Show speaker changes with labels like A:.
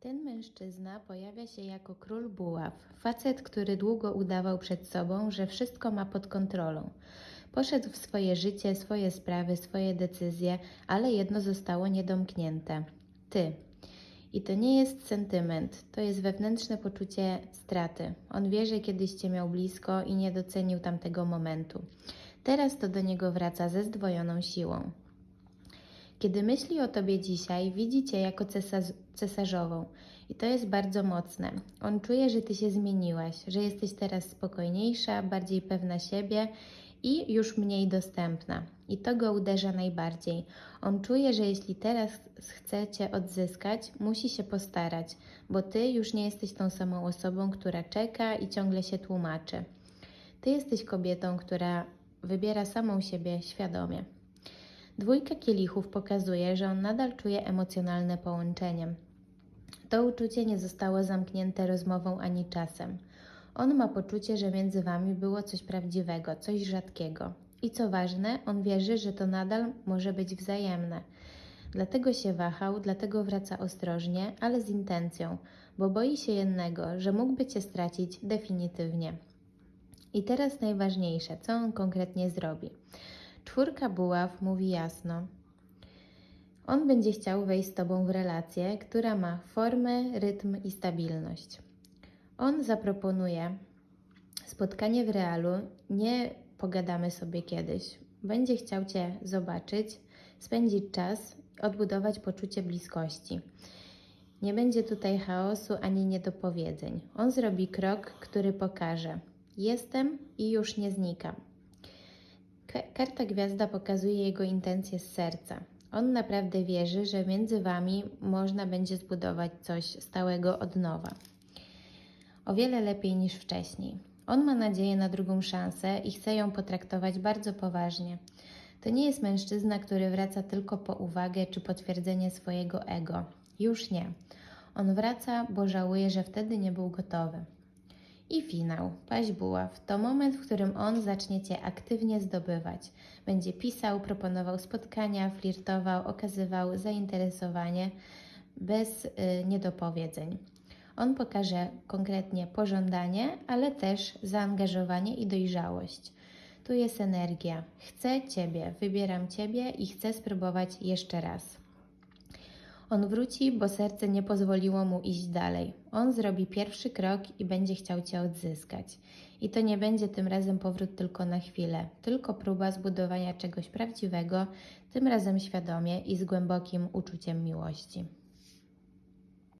A: Ten mężczyzna pojawia się jako król buław, facet, który długo udawał przed sobą, że wszystko ma pod kontrolą. Poszedł w swoje życie, swoje sprawy, swoje decyzje, ale jedno zostało niedomknięte ty. I to nie jest sentyment, to jest wewnętrzne poczucie straty. On wie, że kiedyś cię miał blisko i nie docenił tamtego momentu. Teraz to do niego wraca ze zdwojoną siłą. Kiedy myśli o tobie dzisiaj, widzi cię jako cesarz, cesarzową. I to jest bardzo mocne. On czuje, że ty się zmieniłaś, że jesteś teraz spokojniejsza, bardziej pewna siebie i już mniej dostępna. I to go uderza najbardziej. On czuje, że jeśli teraz chce cię odzyskać, musi się postarać, bo ty już nie jesteś tą samą osobą, która czeka i ciągle się tłumaczy. Ty jesteś kobietą, która wybiera samą siebie świadomie. Dwójka kielichów pokazuje, że on nadal czuje emocjonalne połączenie. To uczucie nie zostało zamknięte rozmową ani czasem. On ma poczucie, że między wami było coś prawdziwego, coś rzadkiego. I co ważne, on wierzy, że to nadal może być wzajemne. Dlatego się wahał, dlatego wraca ostrożnie, ale z intencją, bo boi się jednego, że mógłby cię stracić definitywnie. I teraz najważniejsze, co on konkretnie zrobi. Czwórka buław mówi jasno. On będzie chciał wejść z Tobą w relację, która ma formę, rytm i stabilność. On zaproponuje spotkanie w realu, nie pogadamy sobie kiedyś. Będzie chciał Cię zobaczyć, spędzić czas, odbudować poczucie bliskości. Nie będzie tutaj chaosu ani niedopowiedzeń. On zrobi krok, który pokaże: Jestem i już nie znikam. Ka- Karta Gwiazda pokazuje jego intencje z serca. On naprawdę wierzy, że między wami można będzie zbudować coś stałego od nowa. O wiele lepiej niż wcześniej. On ma nadzieję na drugą szansę i chce ją potraktować bardzo poważnie. To nie jest mężczyzna, który wraca tylko po uwagę czy potwierdzenie swojego ego. Już nie. On wraca, bo żałuje, że wtedy nie był gotowy. I finał, paź buław, to moment, w którym on zacznie Cię aktywnie zdobywać. Będzie pisał, proponował spotkania, flirtował, okazywał zainteresowanie bez y, niedopowiedzeń. On pokaże konkretnie pożądanie, ale też zaangażowanie i dojrzałość. Tu jest energia. Chcę Ciebie, wybieram Ciebie i chcę spróbować jeszcze raz. On wróci, bo serce nie pozwoliło mu iść dalej. On zrobi pierwszy krok i będzie chciał Cię odzyskać. I to nie będzie tym razem powrót tylko na chwilę, tylko próba zbudowania czegoś prawdziwego, tym razem świadomie i z głębokim uczuciem miłości.